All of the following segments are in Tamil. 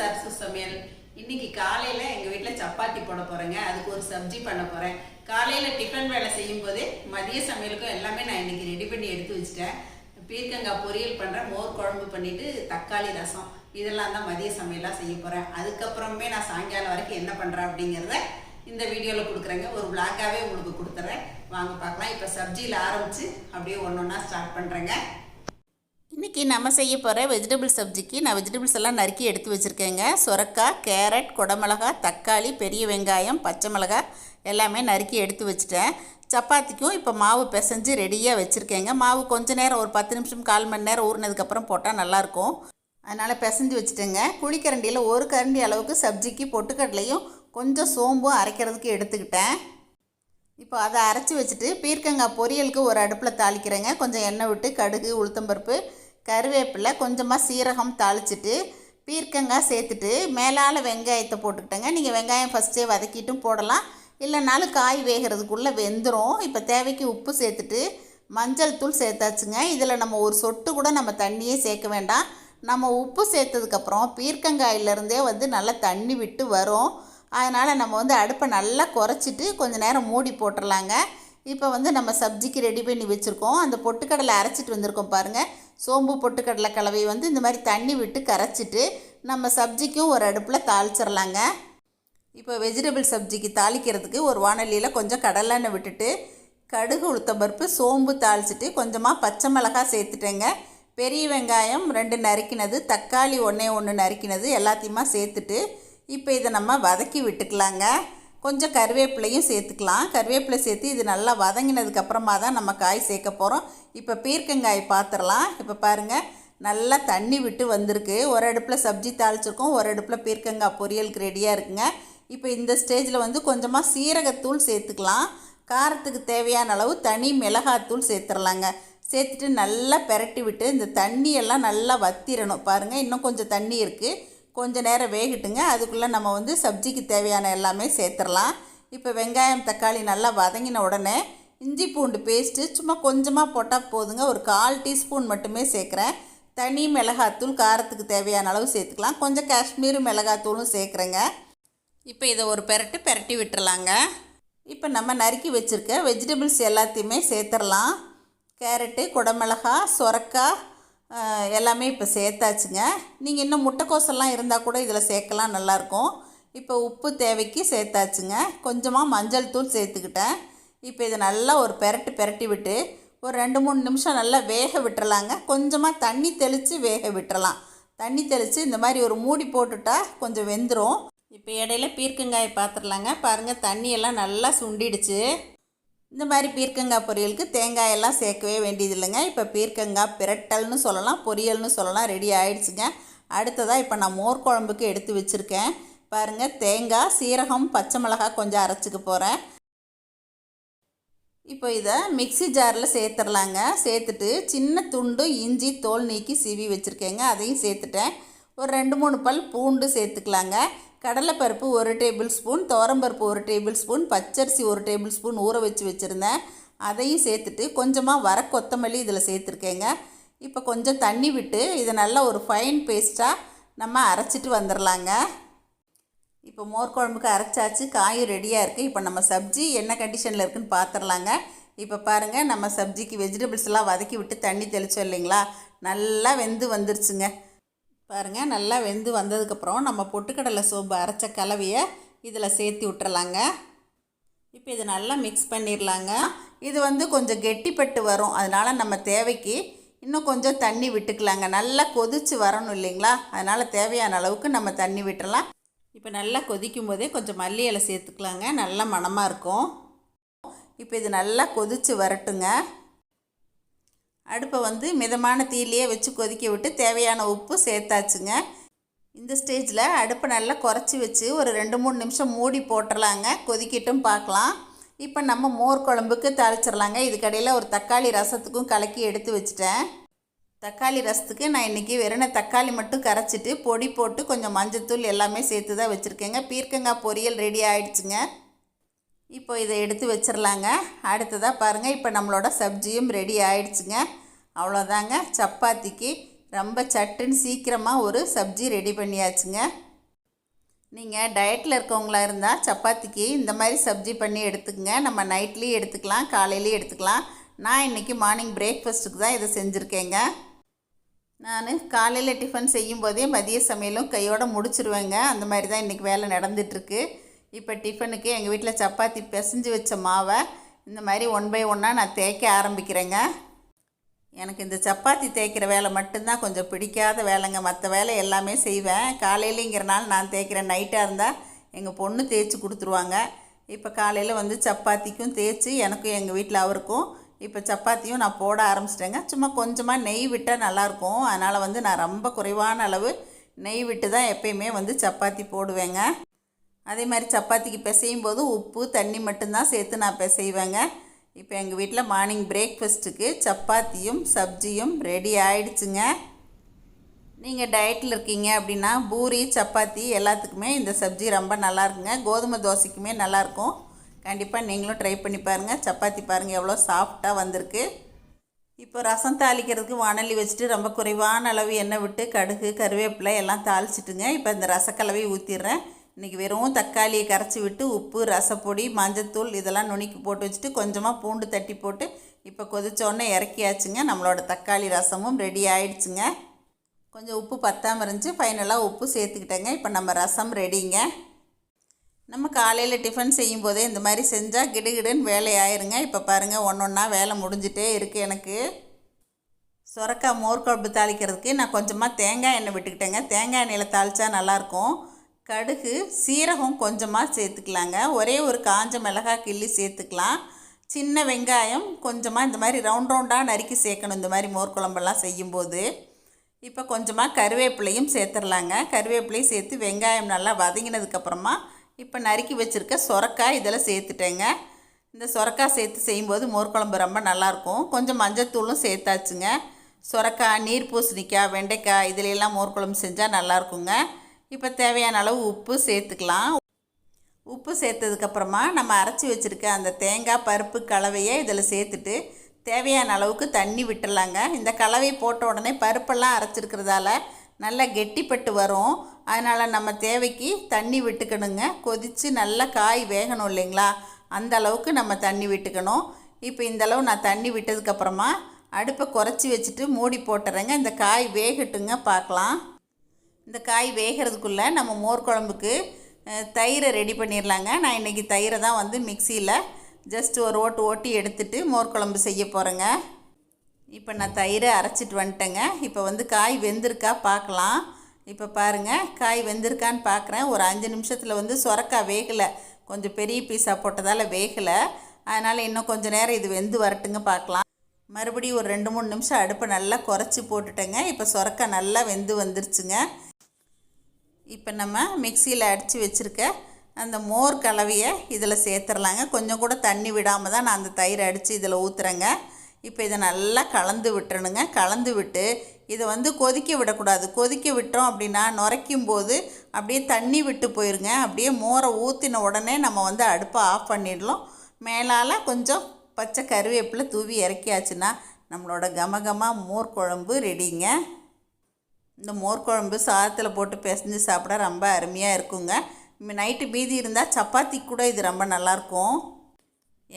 சரசு சமையல் இன்னைக்கு காலையில எங்க வீட்டில் சப்பாத்தி போட போறேங்க. அதுக்கு ஒரு சப்ஜி பண்ண போறேன். காலையில டிஃபன் வேலை செய்யும் போதே மதிய சமையலுக்கும் எல்லாமே நான் இன்னைக்கு ரெடி பண்ணி எடுத்து வச்சிட்டேன். பீர்க்கங்காய் பொரியல் பண்ணுறேன் மோர் குழம்பு பண்ணிட்டு தக்காளி ரசம். இதெல்லாம் தான் மதிய சமையலா செய்ய போறேன். அதுக்கப்புறமே நான் சாயங்காலம் வரைக்கும் என்ன பண்றேன் அப்படிங்கிறத இந்த வீடியோவில் கொடுக்குறேங்க. ஒரு பிளாக்காகவே உங்களுக்கு கொடுத்துறேன். வாங்க பார்க்கலாம். இப்போ சப்ஜியில் ஆரம்பிச்சு அப்படியே ஒன்று ஒன்றா ஸ்டார்ட் பண்ணுறேங்க இன்றைக்கி நம்ம செய்ய போகிற வெஜிடபிள் சப்ஜிக்கு நான் வெஜிடபிள்ஸ் எல்லாம் நறுக்கி எடுத்து வச்சுருக்கேங்க. சுரக்காய் கேரட் குடமிளகா தக்காளி பெரிய வெங்காயம் பச்சை மிளகாய் எல்லாமே நறுக்கி எடுத்து வச்சுட்டேன். சப்பாத்திக்கும் இப்போ மாவு பிசைஞ்சு ரெடியாக வச்சுருக்கேங்க. மாவு கொஞ்சம் நேரம் ஒரு பத்து நிமிஷம் கால் மணி நேரம் ஊறினதுக்கப்புறம் போட்டால் நல்லாயிருக்கும். அதனால் பிசைஞ்சு வச்சுட்டேங்க. குழிக்கரண்டியில் ஒரு கரண்டி அளவுக்கு சப்ஜிக்கு பொட்டுக்கடலையும் கொஞ்சம் சோம்பும் அரைக்கிறதுக்கு எடுத்துக்கிட்டேன். இப்போ அதை அரைச்சி வச்சுட்டு பீர்க்கங்காய் பொரியலுக்கு ஒரு அடுப்பில் தாளிக்கிறேங்க. கொஞ்சம் எண்ணெய் விட்டு கடுகு உளுத்தம்பருப்பு கருவேப்பிலை கொஞ்சமாக சீரகம் தாளிச்சிட்டு பீர்க்கங்காய் சேர்த்துட்டு மேலால் வெங்காயத்தை போட்டுக்கிட்டேங்க. நீங்கள் வெங்காயம் ஃபஸ்ட்டே வதக்கிட்டும் போடலாம். இல்லைனாலும் காய் வேகிறதுக்குள்ளே வெந்துடும் இப்போ தேவைக்கு உப்பு சேர்த்துட்டு மஞ்சள் தூள் சேர்த்தாச்சுங்க. இதில் நம்ம ஒரு சொட்டு கூட நம்ம தண்ணியே சேர்க்க வேண்டாம். நம்ம உப்பு சேர்த்ததுக்கப்புறம் பீர்க்கங்காயிலேருந்தே வந்து நல்லா தண்ணி விட்டு வரும். அதனால் நம்ம வந்து அடுப்பை நல்லா குறைச்சிட்டு கொஞ்ச நேரம் மூடி போட்டுடலாங்க இப்போ வந்து நம்ம சப்ஜிக்கு ரெடி பண்ணி வச்சுருக்கோம். அந்த பொட்டுக்கடலை அரைச்சிட்டு வந்திருக்கோம் பாருங்கள் சோம்பு பொட்டுக்கடலை கலவையை வந்து இந்த மாதிரி தண்ணி விட்டு கரைச்சிட்டு நம்ம சப்ஜிக்கும் ஒரு அடுப்பில் தாளிச்சிடலாங்க இப்போ வெஜிடபிள் சப்ஜிக்கு தாளிக்கிறதுக்கு ஒரு வானொலியில் கொஞ்சம் கடலெண்ணெய் விட்டுட்டு கடுகு உளுத்தம்பருப்பு சோம்பு தாளிச்சிட்டு கொஞ்சமாக பச்சை மிளகாய் சேர்த்துட்டேங்க. பெரிய வெங்காயம் ரெண்டு நறுக்கினது தக்காளி ஒன்றே ஒன்று நறுக்கினது எல்லாத்தையுமா சேர்த்துட்டு இப்போ இதை நம்ம வதக்கி விட்டுக்கலாங்க. கொஞ்சம் கருவேப்பிலையும் சேர்த்துக்கலாம். கருவேப்பிலை சேர்த்து இது நல்லா வதங்கினதுக்கப்புறமா தான் நம்ம காய் சேர்க்க போகிறோம் இப்போ பீர்க்கங்காய் பார்த்துடலாம் இப்போ பாருங்கள் நல்லா தண்ணி விட்டு வந்திருக்கு. ஒரு அடுப்பில் சப்ஜி தாளிச்சிருக்கோம். ஒரு அடுப்பில் பீர்க்கங்காய் பொரியலுக்கு ரெடியாக இருக்குங்க. இப்போ இந்த ஸ்டேஜில் வந்து கொஞ்சமாக சீரகத்தூள் சேர்த்துக்கலாம். காரத்துக்கு தேவையான அளவு தனி மிளகாத்தூள் சேர்த்துடலாங்க சேர்த்துட்டு நல்லா பெரட்டி விட்டு இந்த தண்ணியெல்லாம் நல்லா வத்திரணும். பாருங்கள் இன்னும் கொஞ்சம் தண்ணி இருக்குது கொஞ்ச நேரம் வேகட்டுங்க. அதுக்குள்ளே நம்ம வந்து சப்ஜிக்கு தேவையான எல்லாமே சேர்த்துடலாம் இப்போ வெங்காயம் தக்காளி நல்லா வதங்கின உடனே இஞ்சி பூண்டு பேஸ்ட்டு சும்மா கொஞ்சமாக போட்டால் போதுங்க. ஒரு கால் டீஸ்பூன் மட்டுமே சேர்க்குறேன். தனி மிளகாத்தூள் காரத்துக்கு தேவையான அளவு சேர்த்துக்கலாம். கொஞ்சம் காஷ்மீர் மிளகாத்தூளும் சேர்க்குறேங்க. இப்போ இதை ஒரு பெரட்டு பெரட்டி விட்டுறலாங்க. இப்போ நம்ம நறுக்கி வச்சுருக்க வெஜிடபிள்ஸ் எல்லாத்தையுமே சேர்த்துடலாம் கேரட்டு குடமிளகா சொரக்காய் எல்லாமே இப்போ சேர்த்தாச்சுங்க. நீங்கள் இன்னும் முட்டைக்கோசெல்லாம் இருந்தால் கூட இதில் சேர்க்கலாம் நல்லாயிருக்கும் இப்போ உப்பு தேவைக்கு சேர்த்தாச்சுங்க. கொஞ்சமாக மஞ்சள் தூள் சேர்த்துக்கிட்டேன். இப்போ இதை நல்லா ஒரு பெரட்டு பெரட்டி விட்டு ஒரு ரெண்டு மூணு நிமிஷம் நல்லா வேக விட்டுறலாங்க. கொஞ்சமாக தண்ணி தெளித்து வேக விட்டுறலாம். தண்ணி தெளித்து இந்த மாதிரி ஒரு மூடி போட்டுட்டா கொஞ்சம் வெந்துடும் இப்போ இடையில பீர்க்கங்காயை பார்த்துடலாங்க பாருங்கள் தண்ணியெல்லாம் நல்லா சுண்டிடுச்சு. இந்த மாதிரி பீர்க்கங்காய் பொரியலுக்கு தேங்காயெல்லாம் சேர்க்கவே வேண்டியது இல்லைங்க இப்போ பீர்க்கங்காய் பிரட்டல்னு சொல்லலாம் பொரியல்னு சொல்லலாம் ரெடி ஆயிடுச்சுங்க. அடுத்ததாக இப்போ நான் மோர் குழம்புக்கு எடுத்து வச்சுருக்கேன். பாருங்கள் தேங்காய் சீரகம் பச்சை மிளகாய் கொஞ்சம் அரைச்சிக்க போகிறேன் இப்போ இதை மிக்ஸி ஜாரில் சேர்த்துடலாங்க. சேர்த்துட்டு சின்ன துண்டு இஞ்சி தோல் நீக்கி சீவி வச்சுருக்கேங்க. அதையும் சேர்த்துட்டேன். ஒரு ரெண்டு மூணு பல் பூண்டு சேர்த்துக்கலாங்க. கடலைப்பருப்பு ஒரு டேபிள் ஸ்பூன் துவரம்பருப்பு ஒரு டேபிள் ஸ்பூன் பச்சரிசி ஒரு டேபிள் ஸ்பூன் ஊற வச்சு வச்சுருந்தேன். அதையும் சேர்த்துட்டு கொஞ்சமாக வர கொத்தமல்லி இதில் சேர்த்துருக்கேங்க. இப்போ கொஞ்சம் தண்ணி விட்டு இதை நல்லா ஒரு ஃபைன் பேஸ்ட்டாக நம்ம அரைச்சிட்டு வந்துடலாங்க இப்போ மோர் குழம்புக்கு அரைச்சாச்சு காயும் ரெடியாக இருக்குது இப்போ நம்ம சப்ஜி என்ன கண்டிஷனில் இருக்குதுன்னு பார்த்துடலாங்க இப்போ பாருங்கள் நம்ம சப்ஜிக்கு வெஜிடபிள்ஸ் எல்லாம் வதக்கி விட்டு தண்ணி தெளிச்சோம் இல்லைங்களா? நல்லா வெந்து வந்துருச்சுங்க. பாருங்கள் நல்லா வெந்து வந்ததுக்கப்புறம் நம்ம பொட்டுக்கடலை சோம்பு அரைச்ச கலவையை இதில் சேர்த்து விட்டுறலாங்க. இப்போ இதை நல்லா மிக்ஸ் பண்ணிடலாங்க இது வந்து கொஞ்சம் கெட்டிப்பட்டு வரும். அதனால் நம்ம தேவைக்கு இன்னும் கொஞ்சம் தண்ணி விட்டுக்கலாங்க. நல்லா கொதிச்சு வரணும் இல்லைங்களா? அதனால் தேவையான அளவுக்கு நம்ம தண்ணி விட்டுறலாம். இப்போ நல்லா கொதிக்கும் போதே கொஞ்சம் மல்லி இலை சேர்த்துக்கலாங்க. நல்லா மணமாக இருக்கும். இப்போ இது நல்லா கொதிச்சு வரட்டுங்க. அடுப்பை வந்து மிதமான தீயிலேயே வச்சு கொதிக்க விட்டு தேவையான உப்பு சேர்த்தாச்சுங்க. இந்த ஸ்டேஜில் அடுப்பை நல்லா குறைச்சி வச்சு ஒரு ரெண்டு மூணு நிமிஷம் மூடி போட்டுடலாங்க கொதிக்கட்டும் பார்க்கலாம். இப்போ நம்ம மோர் குழம்புக்கு தாளிச்சிடலாங்க. இதுக்கடையில் ஒரு தக்காளி ரசத்துக்கும் கலக்கி எடுத்து வச்சுட்டேன். தக்காளி ரசத்துக்கு நான் இன்றைக்கி வெறும் தக்காளி மட்டும் கரைச்சிட்டு பொடி போட்டு கொஞ்சம் மஞ்சத்தூள் எல்லாமே சேர்த்து தான் வச்சுருக்கேங்க. பீர்க்கங்காய் பொரியல் ரெடி ஆகிடுச்சுங்க இப்போ இதை எடுத்து வச்சிடலாங்க. அடுத்ததாக பாருங்கள் இப்போ நம்மளோட சப்ஜியும் ரெடி ஆயிடுச்சுங்க. அவ்வளோதாங்க சப்பாத்திக்கு ரொம்ப சட்டுன்னு சீக்கிரமாக ஒரு சப்ஜி ரெடி பண்ணியாச்சுங்க. நீங்கள் டயட்டில் இருக்கவங்களா இருந்தால் சப்பாத்திக்கு இந்த மாதிரி சப்ஜி பண்ணி எடுத்துக்கங்க. நம்ம நைட்லேயும் எடுத்துக்கலாம் காலையிலையும் எடுத்துக்கலாம். நான் இன்றைக்கி மார்னிங் பிரேக்ஃபாஸ்ட்டுக்கு தான் இதை செஞ்சுருக்கேங்க. நான் காலையில் டிஃபன் செய்யும்போதே மதிய சமையலும் கையோடு முடிச்சிருவேங்க. அந்த மாதிரி தான் இன்றைக்கி வேலை நடந்துகிட்ருக்கு இப்போ டிஃபனுக்கு எங்கள் வீட்டில் சப்பாத்தி பிசைஞ்சு வச்ச மாவை இந்த மாதிரி ஒன் பை ஒன்னாக நான் தேய்க்க ஆரம்பிக்கிறேங்க. எனக்கு இந்த சப்பாத்தி தேய்க்கிற வேலை மட்டும்தான் கொஞ்சம் பிடிக்காத வேலைங்க. மற்ற வேலை எல்லாமே செய்வேன். காலையிலேங்கிறனால நான் தேய்க்கிறேன் நைட்டாக இருந்தால் எங்கள் பொண்ணு தேய்ச்சி கொடுத்துருவாங்க. இப்போ காலையில் வந்து சப்பாத்திக்கும் தேய்ச்சி எனக்கும் எங்கள் வீட்டில் அவருக்கும் இப்போ சப்பாத்தியும் நான் போட ஆரம்பிச்சிட்டேங்க. சும்மா கொஞ்சமாக நெய் விட்டால் நல்லாயிருக்கும். அதனால் வந்து நான் ரொம்ப குறைவான அளவு நெய் விட்டு தான் எப்பயுமே வந்து சப்பாத்தி போடுவேங்க. அதே மாதிரி சப்பாத்திக்கு பிசையும் போது உப்பு தண்ணி மட்டும்தான் சேர்த்து நான் பிசைவேங்க. இப்போ எங்கள் வீட்டில் மார்னிங் பிரேக்ஃபஸ்ட்டுக்கு சப்பாத்தியும் சப்ஜியும் ரெடி ஆயிடுச்சுங்க. நீங்கள் டயட்டில் இருக்கீங்க அப்படின்னா பூரி சப்பாத்தி எல்லாத்துக்குமே இந்த சப்ஜி ரொம்ப நல்லா இருக்குங்க கோதுமை தோசைக்குமே நல்லாயிருக்கும். கண்டிப்பாக நீங்களும் ட்ரை பண்ணி பாருங்கள் சப்பாத்தி பாருங்கள் எவ்வளோ சாஃப்டாக வந்திருக்கு. இப்போ ரசம் தாளிக்கிறதுக்கு வானலி வச்சுட்டு ரொம்ப குறைவான அளவு எண்ணெய் விட்டு கடுகு கருவேப்பிலை எல்லாம் தாளிச்சிட்டுங்க. இப்போ இந்த ரசக்கலவையை ஊற்றிடுறேன் இன்றைக்கி வெறும் தக்காளியை கரைச்சி விட்டு உப்பு ரசப்பொடி மஞ்சத்தூள் இதெல்லாம் நுணுக்கி போட்டு வச்சுட்டு கொஞ்சமாக பூண்டு தட்டி போட்டு இப்போ கொதிச்சோடனே இறக்கியாச்சுங்க. நம்மளோட தக்காளி ரசமும் ரெடி ஆயிடுச்சுங்க. கொஞ்சம் உப்பு பத்தாமல் இருந்துச்சு. ஃபைனலாக உப்பு சேர்த்துக்கிட்டேங்க. இப்போ நம்ம ரசம் ரெடிங்க நம்ம காலையில் டிஃபன் செய்யும்போதே இந்த மாதிரி செஞ்சால் கிடுகிடுன்னு வேலை ஆயிருங்க. இப்போ பாருங்கள் ஒன்று ஒன்றா வேலை முடிஞ்சிட்டே இருக்குது எனக்கு. சுரக்காய் மோர் குழம்பு தாளிக்கிறதுக்கு நான் கொஞ்சமாக தேங்காய் எண்ணெய் விட்டுக்கிட்டேங்க. தேங்காய் எண்ணெயில் தாளித்தா நல்லாயிருக்கும் கடுகு சீரகம் கொஞ்சமாக சேர்த்துக்கலாங்க. ஒரே ஒரு காஞ்ச மிளகாய் கிள்ளி சேர்த்துக்கலாம். சின்ன வெங்காயம் கொஞ்சமாக இந்த மாதிரி ரவுண்ட் ரவுண்டாக நறுக்கி சேர்க்கணும் இந்த மாதிரி மோர் குழம்பெல்லாம் செய்யும்போது. இப்போ கொஞ்சமாக கருவேப்பிலையும் சேர்த்துடலாங்க கருவேப்பிலையும் சேர்த்து வெங்காயம் நல்லா வதங்கினதுக்கப்புறமா இப்போ நறுக்கி வச்சுருக்க சொரக்காய் இதெல்லாம் சேர்த்துட்டேங்க. இந்த சொரக்காய் சேர்த்து செய்யும்போது மோர் குழம்பு ரொம்ப நல்லாயிருக்கும். கொஞ்சம் மஞ்சத்தூளும் சேர்த்தாச்சுங்க. சொரக்காய் நீர் பூசணிக்காய் வெண்டைக்காய் இதிலெல்லாம் மோர் குழம்பு செஞ்சால் நல்லாயிருக்குங்க. இப்போ தேவையான அளவு உப்பு சேர்த்துக்கலாம். உப்பு சேர்த்ததுக்கப்புறமா நம்ம அரைச்சி வச்சுருக்க அந்த தேங்காய் பருப்பு கலவையை இதில் சேர்த்துட்டு தேவையான அளவுக்கு தண்ணி விட்டுடலாங்க. இந்த கலவை போட்ட உடனே பருப்பெல்லாம் அரைச்சிருக்கிறதால நல்லா கெட்டிப்பட்டு வரும். அதனால் நம்ம தேவைக்கு தண்ணி விட்டுக்கணுங்க. கொதித்து நல்லா காய் வேகணும் இல்லைங்களா? அந்த அளவுக்கு நம்ம தண்ணி விட்டுக்கணும். இப்போ இந்த அளவு நான் தண்ணி விட்டதுக்கப்புறமா அடுப்பை குறைச்சி வச்சுட்டு மூடி போட்டுறேங்க. இந்த காய் வேகட்டுங்க பார்க்கலாம். இந்த காய் வேகிறதுக்குள்ளே நம்ம மோர் குழம்புக்கு தயிரை ரெடி பண்ணிடலாங்க நான் இன்றைக்கி தயிரை தான் வந்து மிக்சியில் ஜஸ்ட் ஒரு ஓட்டு ஓட்டி எடுத்துட்டு மோர் குழம்பு செய்ய போகிறேங்க இப்போ நான் தயிரை அரைச்சிட்டு வந்துட்டேங்க. இப்போ வந்து காய் வெந்திருக்கா பார்க்கலாம் இப்போ பாருங்கள் காய் வெந்திருக்கான்னு பார்க்குறேன் ஒரு அஞ்சு நிமிஷத்தில் வந்து சொரக்காய் வேகலை. கொஞ்சம் பெரிய பீஸாக போட்டதால் வேகலை. அதனால் இன்னும் கொஞ்சம் நேரம் இது வெந்து வரட்டுங்க பார்க்கலாம் மறுபடியும் ஒரு ரெண்டு மூணு நிமிஷம் அடுப்பை நல்லா குறைச்சி போட்டுட்டேங்க. இப்போ சொரக்காய் நல்லா வெந்து வந்துருச்சுங்க. இப்போ நம்ம மிக்சியில் அடித்து வச்சுருக்க அந்த மோர் கலவையை இதில் சேர்த்துடலாங்க. கொஞ்சம் கூட தண்ணி விடாமல் தான் நான் அந்த தயிர் அடித்து இதில் ஊற்றுறேங்க. இப்போ இதை நல்லா கலந்து விட்டுறணுங்க. கலந்து விட்டு இதை வந்து கொதிக்க விடக்கூடாது. கொதிக்க விட்டோம் அப்படின்னா நுரைக்கும் போது அப்படியே தண்ணி விட்டு போயிருங்க. அப்படியே மோரை ஊற்றின உடனே நம்ம வந்து அடுப்பை ஆஃப் பண்ணிடலாம். மேலால் கொஞ்சம் பச்சை கருவேப்பிலை தூவி இறக்கியாச்சுன்னா நம்மளோட கமகமாக மோர் குழம்பு ரெடிங்க. இந்த மோர் குழம்பு சாதத்தில் போட்டு பிசைஞ்சு சாப்பிட ரொம்ப அருமையாக இருக்குங்க. நைட்டு மீதி இருந்தால் சப்பாத்தி கூட இது ரொம்ப நல்லாயிருக்கும்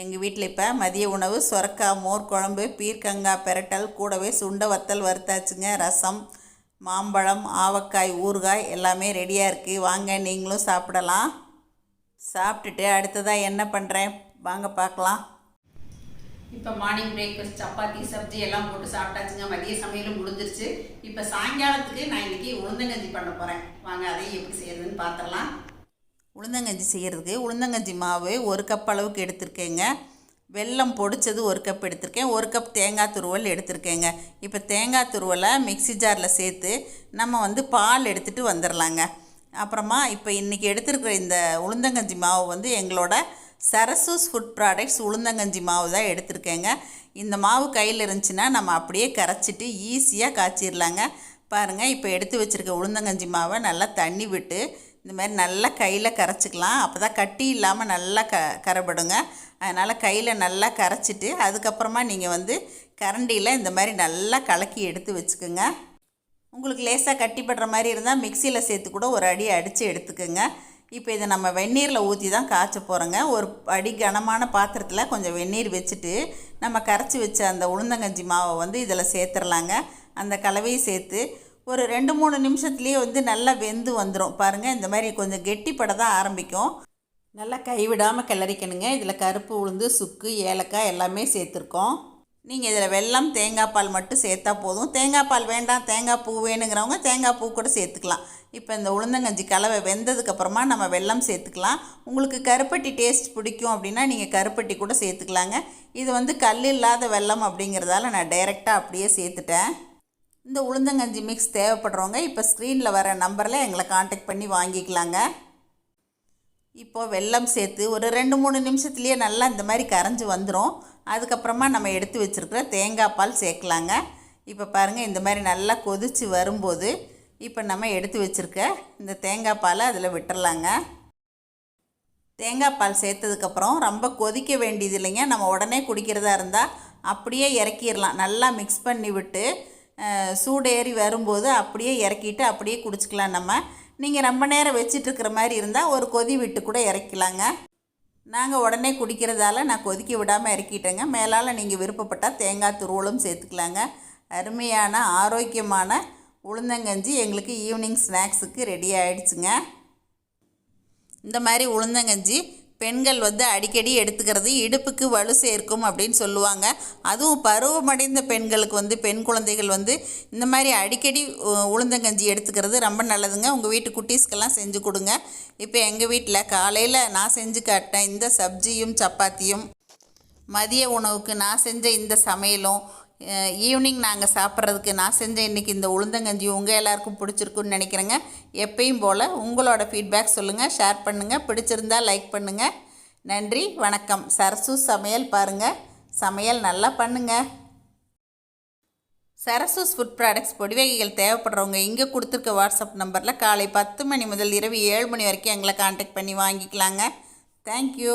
எங்கள் வீட்டில் இப்போ மதிய உணவு சொரக்காய் மோர் குழம்பு பீர்க்கங்காய் பெரட்டல் கூடவே சுண்டை வத்தல் வறுத்தாச்சுங்க. ரசம் மாம்பழம் ஆவக்காய் ஊறுகாய் எல்லாமே ரெடியாக இருக்குது வாங்க நீங்களும் சாப்பிடலாம். சாப்பிட்டுட்டு அடுத்ததாக என்ன பண்ணுறேன் வாங்க பார்க்கலாம். இப்போ மார்னிங் பிரேக்ஃபாஸ்ட் சப்பாத்தி சப்ஜி எல்லாம் போட்டு சாப்பிட்டாச்சுங்க. மதிய சமையலும் முடிஞ்சிருச்சு. இப்போ சாயங்காலத்துக்கு நான் இன்றைக்கி உளுந்தங்கஞ்சி பண்ண போகிறேன் வாங்க அதையும் எப்படி செய்யறதுன்னு பார்த்துடலாம் உளுந்தங்கஞ்சி செய்கிறதுக்கு உளுந்தங்கஞ்சி மாவு ஒரு கப் அளவுக்கு எடுத்திருக்கேங்க. வெல்லம் பொடிச்சது ஒரு கப் எடுத்திருக்கேன். ஒரு கப் தேங்காய் துருவல் எடுத்திருக்கேங்க. இப்போ தேங்காய் துருவலை மிக்ஸி ஜாரில் சேர்த்து நம்ம வந்து பால் எடுத்துகிட்டு வந்துடலாங்க அப்புறமா இப்போ இன்றைக்கி எடுத்திருக்கிற இந்த உளுந்தங்கஞ்சி மாவு வந்து எங்களோட சரசூஸ் ஃபுட் ப்ராடக்ட்ஸ் உளுந்தங்கஞ்சி மாவு தான் எடுத்திருக்கேங்க. இந்த மாவு கையில் இருந்துச்சுன்னா நம்ம அப்படியே கரைச்சிட்டு ஈஸியாக காய்ச்சிடலாங்க பாருங்கள் இப்போ எடுத்து வச்சுருக்க உளுந்தங்கஞ்சி மாவை நல்லா தண்ணி விட்டு இந்த மாதிரி நல்லா கையில் கரைச்சிக்கலாம். அப்போ தான் கட்டி இல்லாமல் நல்லா க கரைபடுங்க. அதனால் கையில் நல்லா கரைச்சிட்டு அதுக்கப்புறமா நீங்கள் வந்து கரண்டியில் இந்த மாதிரி நல்லா கலக்கி எடுத்து வச்சுக்கோங்க. உங்களுக்கு லேசாக கட்டிப்படுற மாதிரி இருந்தால் மிக்சியில் சேர்த்து கூட ஒரு அடி அடித்து எடுத்துக்கோங்க. இப்போ இதை நம்ம வெந்நீரில் ஊற்றி தான் காய்ச்ச போகிறோங்க ஒரு அடி கனமான பாத்திரத்தில் கொஞ்சம் வெந்நீர் வச்சுட்டு நம்ம கரைச்சி வச்ச அந்த உளுந்தங்கஞ்சி மாவை வந்து இதில் சேர்த்துடலாங்க அந்த கலவையை சேர்த்து ஒரு ரெண்டு மூணு நிமிஷத்துலேயே வந்து நல்லா வெந்து வந்துடும் பாருங்கள் இந்த மாதிரி கொஞ்சம் கெட்டிப்பட தான் ஆரம்பிக்கும். நல்லா கைவிடாமல் கிளறிக்கணுங்க. இதில் கருப்பு உளுந்து சுக்கு ஏலக்காய் எல்லாமே சேர்த்துருக்கோம். நீங்கள் இதில் வெல்லம் தேங்காய் பால் மட்டும் சேர்த்தா போதும். தேங்காய் பால் வேண்டாம் தேங்காய் பூ வேணுங்கிறவங்க தேங்காய் பூ கூட சேர்த்துக்கலாம். இப்போ இந்த உளுந்தங்கஞ்சி கலவை வெந்ததுக்கப்புறமா நம்ம வெல்லம் சேர்த்துக்கலாம். உங்களுக்கு கருப்பட்டி டேஸ்ட் பிடிக்கும் அப்படின்னா நீங்கள் கருப்பட்டி கூட சேர்த்துக்கலாங்க. இது வந்து கல் இல்லாத வெல்லம் அப்படிங்கிறதால நான் டைரெக்டாக அப்படியே சேர்த்துட்டேன். இந்த உளுந்தங்கஞ்சி மிக்ஸ் தேவைப்படுறவங்க இப்போ ஸ்க்ரீனில் வர நம்பரில் எங்களை காண்டாக்ட் பண்ணி வாங்கிக்கலாங்க. இப்போது வெல்லம் சேர்த்து ஒரு ரெண்டு மூணு நிமிஷத்துலேயே நல்லா இந்த மாதிரி கரைஞ்சி வந்துடும் அதுக்கப்புறமா நம்ம எடுத்து வச்சுருக்கிற தேங்காய் பால் சேர்க்கலாங்க. இப்போ பாருங்கள் இந்த மாதிரி நல்லா கொதித்து வரும்போது இப்போ நம்ம எடுத்து வச்சுருக்க இந்த தேங்காய் பாலை அதில் விட்டுறலாங்க. தேங்காய் பால் சேர்த்ததுக்கப்புறம் ரொம்ப கொதிக்க வேண்டியது இல்லைங்க. நம்ம உடனே குடிக்கிறதா இருந்தால் அப்படியே இறக்கிடலாம். நல்லா மிக்ஸ் பண்ணி விட்டு சூடேறி வரும்போது அப்படியே இறக்கிட்டு அப்படியே குடிச்சிக்கலாம் நம்ம. நீங்கள் ரொம்ப நேரம் வச்சிட்ருக்கிற மாதிரி இருந்தால் ஒரு கொதி விட்டு கூட இறக்கலாங்க. நாங்கள் உடனே குடிக்கிறதால நான் கொதிக்க விடாமல் இறக்கிட்டேங்க. மேலால் நீங்கள் விருப்பப்பட்டால் தேங்காய் துருவலும் சேர்த்துக்கலாங்க. அருமையான ஆரோக்கியமான உளுந்தங்கஞ்சி எங்களுக்கு ஈவினிங் ஸ்நாக்ஸுக்கு ரெடி ஆகிடுச்சுங்க இந்த மாதிரி உளுந்தங்கஞ்சி பெண்கள் வந்து அடிக்கடி எடுத்துக்கிறது இடுப்புக்கு வலு சேர்க்கும் அப்படின்னு சொல்லுவாங்க. அதுவும் பருவமடைந்த பெண்களுக்கு வந்து பெண் குழந்தைகள் வந்து இந்த மாதிரி அடிக்கடி உளுந்தங்கஞ்சி எடுத்துக்கிறது ரொம்ப நல்லதுங்க. உங்கள் வீட்டு குட்டீஸ்க்கெல்லாம் செஞ்சு கொடுங்க. இப்போ எங்கள் வீட்டில் காலையில் நான் செஞ்சு காட்டினேன் இந்த சப்ஜியும் சப்பாத்தியும் மதிய உணவுக்கு நான் செஞ்ச இந்த சமையலும் ஈவினிங் நாங்கள் சாப்பிட்றதுக்கு நான் செஞ்ச இன்றைக்கி இந்த உளுந்தங்கஞ்சி உங்கள் எல்லாருக்கும் பிடிச்சிருக்குன்னு நினைக்கிறேங்க. எப்பயும் போல் உங்களோட ஃபீட்பேக் சொல்லுங்கள் ஷேர் பண்ணுங்கள் பிடிச்சிருந்தா லைக் பண்ணுங்கள் நன்றி வணக்கம். சரசு சமையல் பாருங்கள் சமையல் நல்லா பண்ணுங்கள் சரசூஸ் ஃபுட் ப்ராடக்ட்ஸ் பொடி வகைகள் தேவைப்படுறவங்க இங்கே கொடுத்துருக்க வாட்ஸ்அப் நம்பரில் காலை பத்து மணி முதல் இரவு ஏழு மணி வரைக்கும் எங்களை காண்டாக்ட் பண்ணி வாங்கிக்கலாங்க. தேங்க்யூ